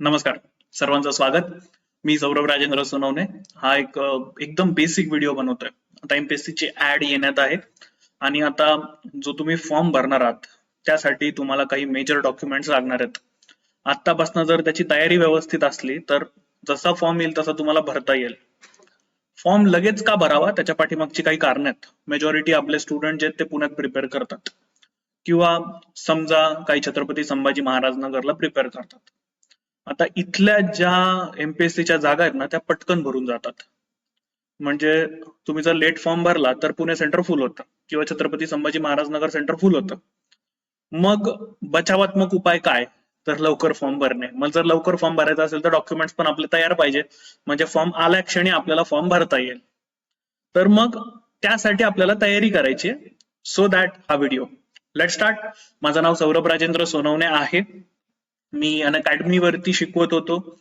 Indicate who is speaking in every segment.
Speaker 1: नमस्कार. सर्वांचं स्वागत. मी सौरभ राजेंद्र सोनवणे. हा एक एकदम बेसिक व्हिडिओ बनवतोय. आता एमपीएससी ची ऍड येण्यात आहे. आणि आता जो तुम्ही फॉर्म भरणार आहात त्यासाठी तुम्हाला काही मेजर डॉक्युमेंट्स लागणार आहेत. आतापासून जर त्याची तयारी व्यवस्थित असली तर जसा फॉर्म येईल तसा तुम्हाला भरता येईल. फॉर्म लगेच का भरावा? त्याच्या पाठीमागची काही कारण आहेत. मेजॉरिटी आपले स्टुडंट जे आहेत ते पुण्यात प्रिपेअर करतात. किंवा समजा काही छत्रपती संभाजी महाराज नगरला प्रिपेअर करतात. आता इथल्या ज्या एमपीएससीच्या जागा आहेत ना त्या पटकन भरून जातात. म्हणजे तुम्ही जर लेट फॉर्म भरला तर पुणे सेंटर फुल होतं किंवा छत्रपती संभाजी महाराज नगर सेंटर फुल होतं. मग बचावात्मक उपाय काय? तर लवकर फॉर्म भरणे. मग जर लवकर फॉर्म भरायचा असेल तर डॉक्युमेंट्स पण आपले तयार पाहिजे. म्हणजे फॉर्म आल्या क्षणी आपल्याला फॉर्म भरता येईल. तर मग त्यासाठी आपल्याला तयारी करायची. सो दॅट हा व्हिडिओ लेट स्टार्ट माझं नाव सौरभ राजेंद्र सोनवणे आहे. मी अन अकॅडमी वरती शिकवत होतो.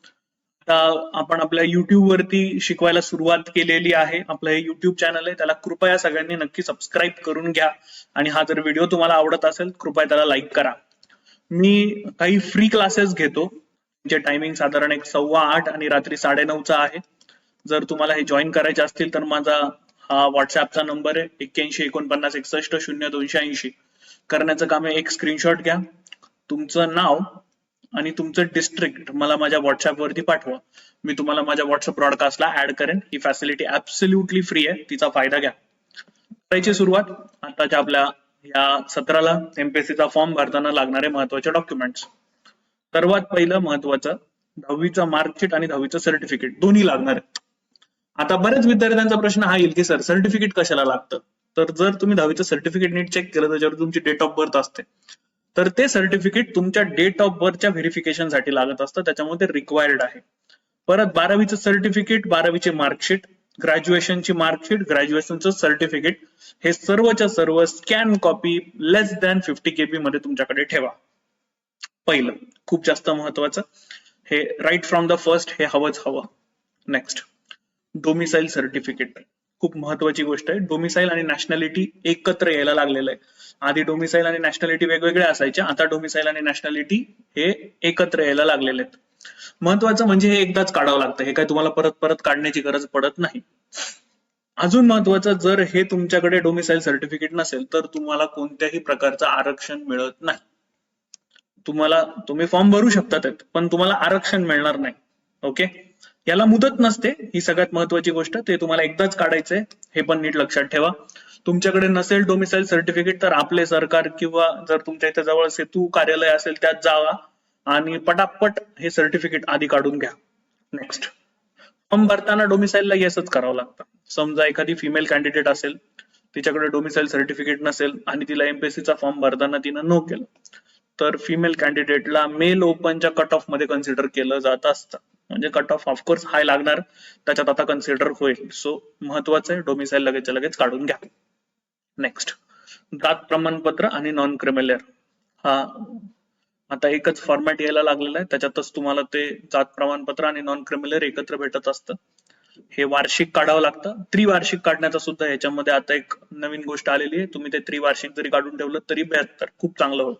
Speaker 1: आता आपण आपल्या युट्यूब वरती शिकवायला सुरुवात केलेली आहे. आपलं हे युट्यूब चॅनल आहे. त्याला कृपया सगळ्यांनी नक्की सबस्क्राईब करून घ्या. आणि हा जर व्हिडिओ तुम्हाला आवडत असेल कृपया त्याला लाईक करा. मी काही फ्री क्लासेस घेतो. जे टायमिंग साधारण एक सव्वा आठ आणि रात्री साडेनऊचा आहे. जर तुम्हाला हे जॉईन करायचे असतील तर माझा हा व्हॉट्सअपचा नंबर आहे. एक्क्याऐंशी एकोणपन्नास एकसष्ट शून्य दोनशे ऐंशी. करण्याचं काम आहे एक स्क्रीनशॉट घ्या. तुमचं नाव आणि तुमचं डिस्ट्रिक्ट मला माझ्या व्हॉट्सअप वरती पाठवा. मी तुम्हाला माझ्या व्हॉट्सअप ब्रॉडकास्टला ऍड करेन. ही फॅसिलिटी ऍब्सल्युटली फ्री आहे. तिचा फायदा घ्या. करायची सुरुवात. आताच्या आपल्या या सत्राला एमपीएससीचा फॉर्म भरताना लागणारे महत्त्वाचे डॉक्युमेंट्स सर्वात पहिलं महत्वाचं दहावीचं मार्कशीट आणि दहावीचं सर्टिफिकेट दोन्ही लागणार आहे आता बऱ्याच विद्यार्थ्यांचा प्रश्न हा येईल की सर सर्टिफिकेट कशाला लागतं? तर जर तुम्ही दहावीचं सर्टिफिकेट नीट चेक केलं त्याच्यावर तुमची डेट ऑफ बर्थ असते. तर ते सर्टिफिकेट तुमच्या डेट ऑफ बर्थच्या व्हेरिफिकेशनसाठी लागत असतं. त्याच्यामुळे ते रिक्वायर्ड आहे. परत बारावीचं सर्टिफिकेट बारावीचे मार्कशीट ग्रॅज्युएशनची मार्कशीट ग्रॅज्युएशनचं सर्टिफिकेट हे सर्वच्या सर्व scan copy less than fifty KB मध्ये तुमच्याकडे ठेवा. पहिलं खूप जास्त महत्वाचं हे राईट फ्रॉम द फर्स्ट हे हवंच हवं. नेक्स्ट डोमिसाईल सर्टिफिकेट खूप महत्वाची गोष्ट आहे. डोमिसाईल आणि नॅशनॅलिटी एकत्र यायला लागलेलं आहे. आधी डोमिसाईल आणि नॅशनॅलिटी वेगवेगळ्या असायचे आता डोमिसाईल आणि नॅशनॅलिटी हे एकत्र यायला लागलेले आहेत. महत्वाचं म्हणजे हे एकदाच काढावं लागतं. हे काय तुम्हाला परत परत काढण्याची गरज पडत नाही. अजून महत्वाचं जर हे तुमच्याकडे डोमिसाईल सर्टिफिकेट नसेल तर तुम्हाला कोणत्याही प्रकारचं आरक्षण मिळत नाही. तुम्हाला तुम्ही फॉर्म भरू शकता त्यात पण तुम्हाला आरक्षण मिळणार नाही. ओके याला मुदत नसते ही सगळ्यात महत्वाची गोष्ट ते तुम्हाला एकदाच काढायचंय हे पण नीट लक्षात ठेवा. तुमच्याकडे नसेल डोमिसाईल सर्टिफिकेट तर आपले सरकार किंवा जर तुमच्या इथे जवळ सेतू कार्यालय असेल त्यात जावा आणि पटापट हे सर्टिफिकेट आधी काढून घ्या. नेक्स्ट फॉर्म भरताना डोमिसाईलला येसच करावं लागतं. समजा एखादी फिमेल कॅन्डिडेट असेल तिच्याकडे डोमिसाईल सर्टिफिकेट नसेल आणि तिला एमपीएससीचा फॉर्म भरताना तिनं नो केलं तर फिमेल कॅन्डिडेटला मेल ओपनच्या कट ऑफमध्ये कन्सिडर केलं जात असतं. म्हणजे कट ऑफ ऑफकोर्स हाय लागणार. त्याच्यात आता कन्सिडर होईल. सो महत्वाचं आहे डोमिसाईल लगेच लगेच काढून घ्या. नेक्स्ट जात प्रमाणपत्र आणि नॉन क्रिमिलर हा आता एकच फॉर्मॅट यायला लागलेला आहे. त्याच्यातच तुम्हाला ते जात प्रमाणपत्र आणि नॉन क्रिमिलर एकत्र भेटत असतं. हे वार्षिक काढावं लागतं. त्रिवार्षिक काढण्याचा सुद्धा याच्यामध्ये आता एक नवीन गोष्ट आलेली आहे. तुम्ही ते त्रिवार्षिक जरी काढून ठेवलं तरी बेहतर खूप चांगलं होईल.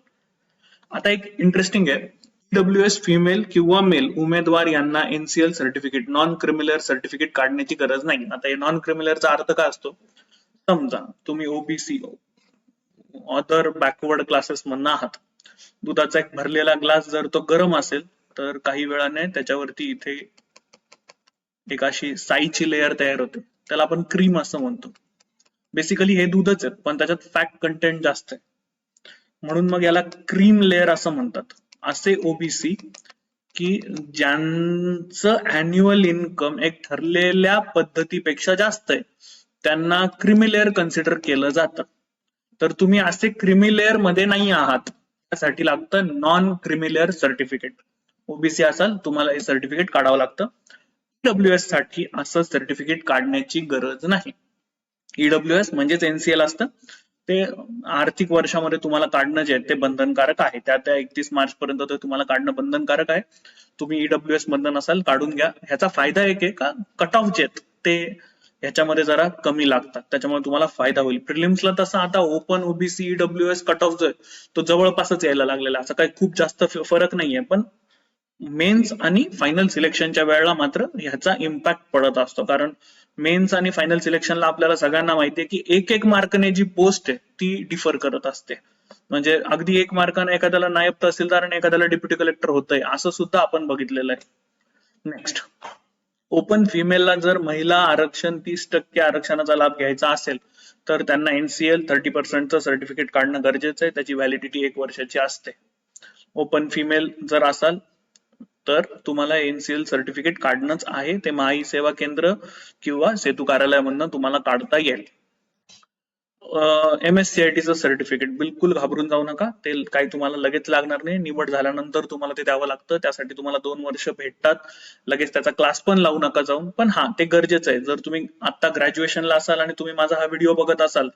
Speaker 1: आता एक इंटरेस्टिंग आहे. डब्ल्यू एस फिमेल किंवा मेल उमेदवार यांना NCL certificate non creamy layer certificate काढण्याची गरज नाही. आता हे नॉन क्रिमिलियरचा अर्थ काय असतो? समजा तुम्ही ओबीसी अदर बॅकवर्ड क्लासेस मधनं आहात. दुधाचा एक भरलेला ग्लास जर तो गरम असेल तर काही वेळाने त्याच्यावरती इथे एक अशी साईची लेअर तयार होते. त्याला आपण क्रीम असं म्हणतो. बेसिकली हे दूधच आहे पण त्याच्यात फॅट कंटेंट जास्त आहे. म्हणून मग याला क्रीम लेअर असं म्हणतात. असे ओबीसी की ज्यांचं अॅन्युअल इन्कम एक ठरलेल्या पद्धतीपेक्षा जास्त आहे त्यांना क्रिमी लेअर कन्सिडर केलं जातं. तर तुम्ही असे क्रिमिलेअरमध्ये नाही आहात. त्यासाठी लागतं non creamy layer certificate OBC असाल तुम्हाला हे सर्टिफिकेट काढावं लागतं. ईडब्ल्यू एससाठी असं सर्टिफिकेट काढण्याची गरज नाही. ईडब्ल्यू एस म्हणजेच एनसीएल असतं. ते आर्थिक वर्षामध्ये तुम्हाला काढणं जे आहे ते बंधनकारक आहे. त्या त्या एकतीस मार्च पर्यंत ते तुम्हाला काढणं बंधनकारक आहे. तुम्ही ईडब्ल्यू एस मधनं नसाल काढून घ्या. ह्याचा फायदा एक आहे का? कट ऑफ जे आहेत ते ह्याच्यामध्ये जरा कमी लागतात. त्याच्यामुळे तुम्हाला फायदा होईल. प्रिलिम्सला तसा आता open OBC E W S cut off जो आहे तो जवळपासच यायला लागलेला असं असा काही खूप जास्त फरक नाहीये पण मेन्स आणि फायनल सिलेक्शनच्या वेळेला मात्र ह्याचा इम्पॅक्ट पडत असतो. कारण मेन्स आणि फायनल सिलेक्शनला आपल्याला सगळ्यांना माहिती आहे की एक एक मार्कने जी पोस्ट आहे ती डिफर करत असते. म्हणजे अगदी एक मार्काने एखाद्याला नायब तहसीलदार आणि एखाद्याला डिप्युटी कलेक्टर होतंय असं सुद्धा आपण बघितलेलं आहे. नेक्स्ट ओपन फिमेलला जर महिला आरक्षण तीस टक्के आरक्षणाचा लाभ घ्यायचा असेल तर त्यांना एनसीएल थर्टी पर्सेंटचं सर्टिफिकेट काढणं गरजेचं आहे. त्याची व्हॅलिडिटी एक वर्षाची असते. ओपन फिमेल जर असाल तर तुम्हाला एनसीएल सर्टिफिकेट काढणंच आहे. ते माई सेवा केंद्र किंवा सेतू कार्यालयामधनं तुम्हाला काढता येईल. एम एस सीआयटीचं सर्टिफिकेट बिलकुल घाबरून जाऊ नका. ते काही तुम्हाला लगेच लागणार नाही. निवड झाल्यानंतर तुम्हाला ते द्यावं लागतं. त्यासाठी तुम्हाला दोन वर्ष भेटतात. लगेच त्याचा क्लास पण लावू नका जाऊन. पण हा ते गरजेचं आहे. जर तुम्ही आता ग्रॅज्युएशनला असाल आणि तुम्ही माझा हा व्हिडिओ बघत असाल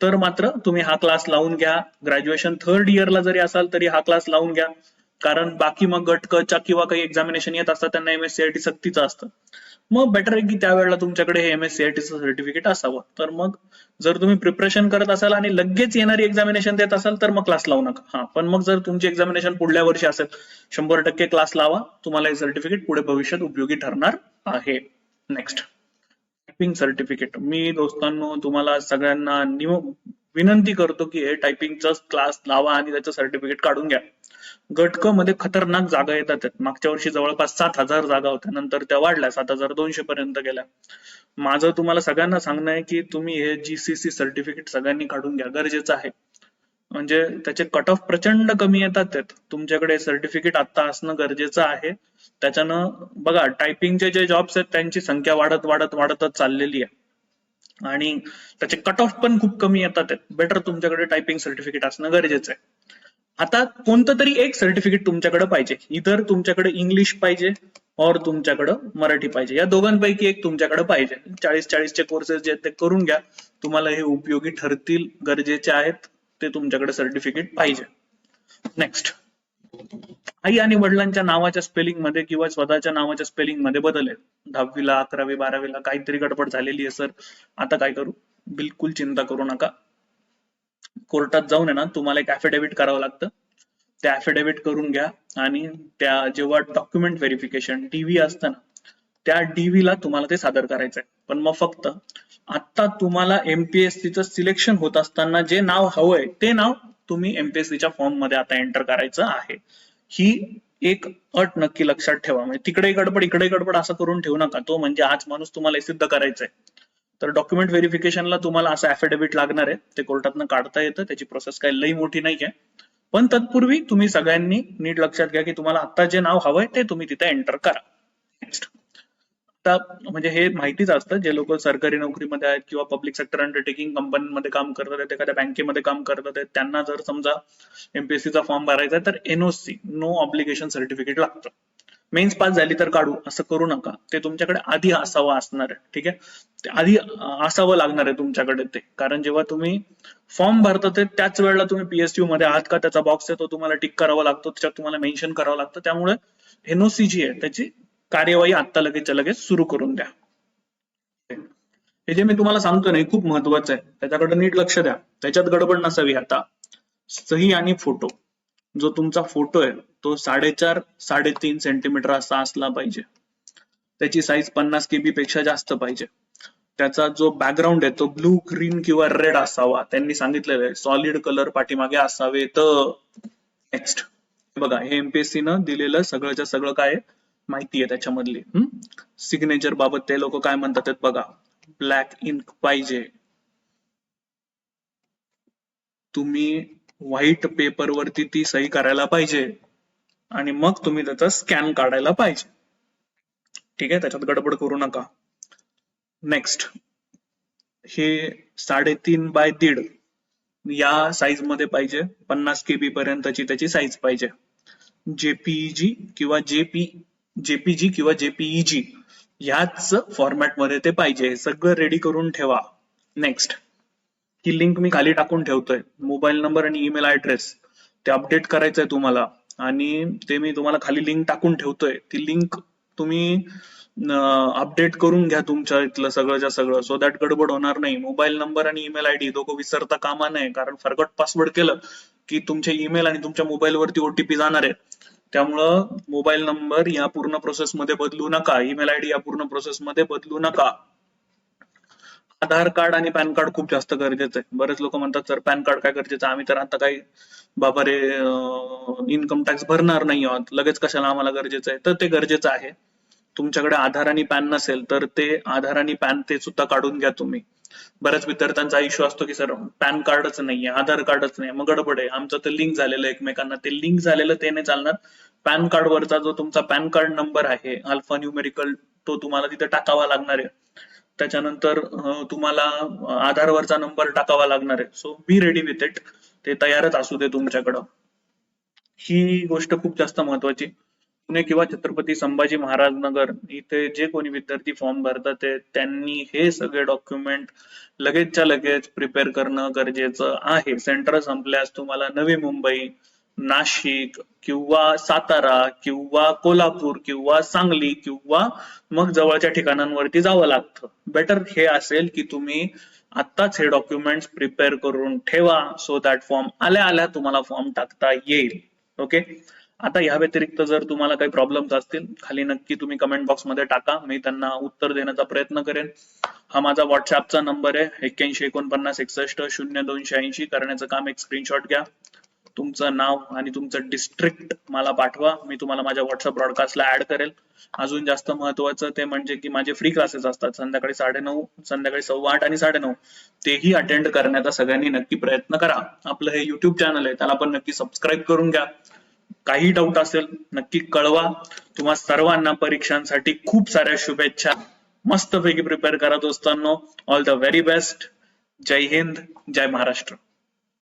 Speaker 1: तर मात्र तुम्ही हा क्लास लावून घ्या. ग्रॅज्युएशन थर्ड इयरला जरी असाल तरी हा क्लास लावून घ्या. कारण बाकी मग गट च्या किंवा काही एक्झामिनेशन येत असतात त्यांना एमएससीआयटी सक्तीचं असतं. मग बेटर आहे की त्यावेळेला तुमच्याकडे हे एम सर्टिफिकेट असावं. तर मग जर तुम्ही प्रिपरेशन करत असाल आणि लगेच येणारी एक्झामिनेशन देत असाल तर मग क्लास लावू नका. हा पण मग जर तुमची एक्झामिनेशन पुढल्या वर्षी असेल शंभर टक्के क्लास लावा. तुम्हाला हे सर्टिफिकेट पुढे भविष्यात उपयोगी ठरणार आहे. नेक्स्ट टायपिंग सर्टिफिकेट मी दोस्तांनो तुम्हाला सगळ्यांना निम विनंती करतो की हे टायपिंगचा क्लास लावा आणि त्याचं सर्टिफिकेट काढून घ्या. गट क मध्ये खतरनाक जागा येतात. मागच्या वर्षी जवळपास सात हजार जागा होत्या. नंतर त्या वाढल्या. सात हजार दोनशे पर्यंत गेल्या. माझं तुम्हाला सगळ्यांना सांगणं आहे की तुम्ही हे जीसीसी सर्टिफिकेट सगळ्यांनी काढून घ्या. गरजेचं आहे. म्हणजे त्याचे कट ऑफ प्रचंड कमी येतात. तुमच्याकडे सर्टिफिकेट आता असणं गरजेचं आहे. त्याच्यानं बघा टायपिंगचे जे जॉब्स आहेत त्यांची संख्या वाढत वाढत वाढतच चाललेली आहे. आणि त्याचे कट ऑफ पण खूप कमी येतात. बेटर तुमच्याकडे टायपिंग सर्टिफिकेट असणं गरजेचं आहे. आता कोणतं तरी एक सर्टिफिकेट तुमच्याकडे पाहिजे. इतर तुमच्याकडे इंग्लिश पाहिजे और तुमच्याकडं मराठी पाहिजे. या दोघांपैकी एक तुमच्याकडे पाहिजे. चाळीस चाळीसचे कोर्सेस जे आहेत ते करून घ्या. तुम्हाला हे उपयोगी ठरतील गरजेचे आहेत ते तुमच्याकडे सर्टिफिकेट पाहिजे. नेक्स्ट आई आणि वडिलांच्या नावाच्या स्पेलिंगमध्ये किंवा स्वतःच्या नावाच्या स्पेलिंगमध्ये बदल दहावीला अकरावी बारावीला काहीतरी गडबड झालेली आहे सर आता काय करू? बिलकुल चिंता करू नका. कोर्टात जाऊन आहे ना तुम्हाला एक ऍफिडेव्हिट करावं लागतं. ते ऍफिडेव्हिट करून घ्या आणि त्या जेव्हा डॉक्युमेंट व्हेरिफिकेशन डीव्ही असतं ना त्या डीव्ही ला तुम्हाला ते सादर करायचंय. पण मग फक्त आता तुम्हाला एमपीएससीचं सिलेक्शन होत असताना जे नाव हवंय ते नाव तुम्ही एमपीएससीच्या फॉर्ममध्ये आता एंटर करायचं आहे. ही एक अट नक्की लक्षात ठेवा. म्हणजे तिकडे गडबड इकडे गडबड असं करून ठेवू नका. तो म्हणजे आज माणूस तुम्हाला हे सिद्ध करायचंय. तर डॉक्युमेंट व्हेरिफिकेशनला तुम्हाला असं अफिडेव्हिट लागणार आहे. ते कोर्टातनं काढता येतं. त्याची प्रोसेस काही लई मोठी नाही आहे पण तत्पूर्वी तुम्ही सगळ्यांनी नीट लक्षात घ्या की तुम्हाला आता जे नाव हवंय ते तुम्ही तिथे एंटर करा. नेक्स्ट आता म्हणजे हे माहितीच असतं. जे लोक सरकारी नोकरीमध्ये आहेत किंवा पब्लिक सेक्टर अंडरटेकिंग कंपनीमध्ये काम करतात आहेत एखाद्या बँकेमध्ये काम करतात आहेत त्यांना जर समजा एमपीएससी चा फॉर्म भरायचा आहे तर एनओसी नो ऑब्लिगेशन सर्टिफिकेट लागतं. मेन्स पास झाली तर काढू असं करू नका. ते तुमच्याकडे आधी असावं असणार आहे ठीक आहे? आधी असावं लागणार आहे तुमच्याकडे ते. कारण जेव्हा तुम्ही फॉर्म भरता ते त्याच वेळेला तुम्ही पीएसयू मध्ये आहात का? त्याचा बॉक्स आहे तो तुम्हाला टिक करावा लागतो त्याच्यात तुम्हाला मेन्शन करावं लागतं. त्यामुळे एनओसी जी आहे त्याची कार्यवाही आता लगेचच्या लगेच सुरू करून द्या. हे जे मी तुम्हाला सांगतो ना हे खूप महत्वाचं आहे. त्याच्याकडे नीट लक्ष द्या. त्याच्यात गडबड नसावी आता. सही आणि फोटो जो तुमचा फोटो आहे तो साडेचार साडेतीन सेंटीमीटर असा असला पाहिजे. त्याची साईज पन्नास केबी पेक्षा जास्त पाहिजे. त्याचा जो बॅकग्राऊंड आहे तो ब्लू ग्रीन किंवा रेड असावा. त्यांनी सांगितलेलं आहे सॉलिड कलर पाठीमागे असावे तर नेक्स्ट बघा हे एमपीएससी न दिलेलं सगळंच्या सगळं काय माहिती आहे त्याच्यामधली. सिग्नेचर बाबत ते लोक काय म्हणतात बघा. ब्लॅक इंक पाहिजे. तुम्ही व्हाईट पेपर वरती ती सही करायला पाहिजे. आणि मग तुम्ही त्याचा स्कॅन काढायला पाहिजे. ठीक आहे? त्याच्यात गडबड करू नका. नेक्स्ट हे साडेतीन बाय दीड या साईजमध्ये पाहिजे. पन्नास केबी पर्यंतची त्याची साईज पाहिजे. जेपीईजी किंवा जेपी जेपीजी किंवा जेपीईजी ह्याच फॉर्मॅटमध्ये ते पाहिजे. सगळं रेडी करून ठेवा. नेक्स्ट ही लिंक मी खाली टाकून ठेवतोय. मोबाईल नंबर आणि ईमेल ऍड्रेस ते अपडेट करायचंय तुम्हाला. आणि ते मी तुम्हाला खाली लिंक टाकून ठेवतोय. ती लिंक तुम्ही अपडेट करून घ्या तुमच्या इथलं सगळंच्या सगळं. सो दॅट गडबड होणार नाही. मोबाईल नंबर आणि ईमेल आयडी दोघं विसरता कामा नये. कारण फरगट पासवर्ड केलं की तुमच्या ईमेल आणि तुमच्या मोबाईल वरती ओटीपी जाणार आहे त्यामुळं मोबाईल नंबर या पूर्ण प्रोसेसमध्ये बदलू नका. ईमेल आयडी या पूर्ण प्रोसेसमध्ये बदलू नका. आधार कार्ड आणि पॅन कार्ड खूप जास्त गरजेचं आहे. बरेच लोक म्हणतात सर पॅन कार्ड काय गरजेचं आम्ही तर आता काही बाबा रे इन्कम टॅक्स भरणार नाही आहोत. लगेच कशाला आम्हाला गरजेचं आहे? तर ते गरजेचं आहे. तुमच्याकडे आधार आणि पॅन नसेल तर ते आधार आणि पॅन ते सुद्धा काढून घ्या तुम्ही. बऱ्याच विद्यार्थ्यांचा इश्यू असतो की सर पॅन कार्डच नाहीये आधार कार्डच नाही मग गडबड आहे. आमचं ते लिंक झालेलं आहे एकमेकांना. ते लिंक झालेलं ते नाही चालणार. पॅन कार्ड वरचा जो तुमचा पॅन कार्ड नंबर आहे अल्फा न्यूमेरिकल तो तुम्हाला तिथे टाकावा लागणार आहे. त्याच्यानंतर तुम्हाला आधारवरचा नंबर टाकावा लागणार आहे. So be ready with it ते तयारच असू दे तुमच्याकडं. ही गोष्ट खूप जास्त महत्वाची. पुणे किंवा छत्रपती संभाजी महाराज नगर इथे जे कोणी विद्यार्थी फॉर्म भरतात ते त्यांनी हे सगळे डॉक्युमेंट लगेचच्या लगेच प्रिपेअर करणं गरजेचं आहे. सेंटर संपल्यास तुम्हाला नवी मुंबई नाशिक किंवा सातारा किंवा कोल्हापूर किंवा सांगली किंवा मग जवळच्या ठिकाणांवरती जावं लागतं. बेटर हे असेल की तुम्ही आत्ताच हे डॉक्युमेंट्स प्रिपेअर करून ठेवा सो दॅट फॉर्म आल्या आल्या तुम्हाला फॉर्म टाकता येईल. ओके आता या व्यतिरिक्त जर तुम्हाला काही प्रॉब्लेम्स असतील खाली नक्की तुम्ही कमेंट बॉक्समध्ये टाका. मी त्यांना उत्तर देण्याचा प्रयत्न करेन. हा माझा व्हॉट्सअपचा नंबर आहे. एक्क्याऐंशी एकोणपन्नास एकसष्ट शून्य दोनशे ऐंशी. करण्याचं काम एक स्क्रीनशॉट घ्या. तुमचं नाव आणि तुमचं डिस्ट्रिक्ट मला पाठवा. मी तुम्हाला माझ्या व्हॉट्सअप ब्रॉडकास्टला ऍड करेल. अजून जास्त महत्वाचं ते म्हणजे की माझे फ्री क्लासेस असतात. संध्याकाळी साडेनऊ संध्याकाळी सव्वा आठ आणि साडेनऊ. तेही अटेंड करण्याचा सगळ्यांनी नक्की प्रयत्न करा. आपलं हे युट्यूब चॅनल आहे त्याला पण नक्की सबस्क्राईब करून घ्या. काही डाऊट असेल नक्की कळवा. तुम्हा सर्वांना परीक्षांसाठी खूप साऱ्या शुभेच्छा. मस्तपैकी प्रिपेअर करा दोस्तांनो. ऑल द व्हेरी बेस्ट जय हिंद जय महाराष्ट्र.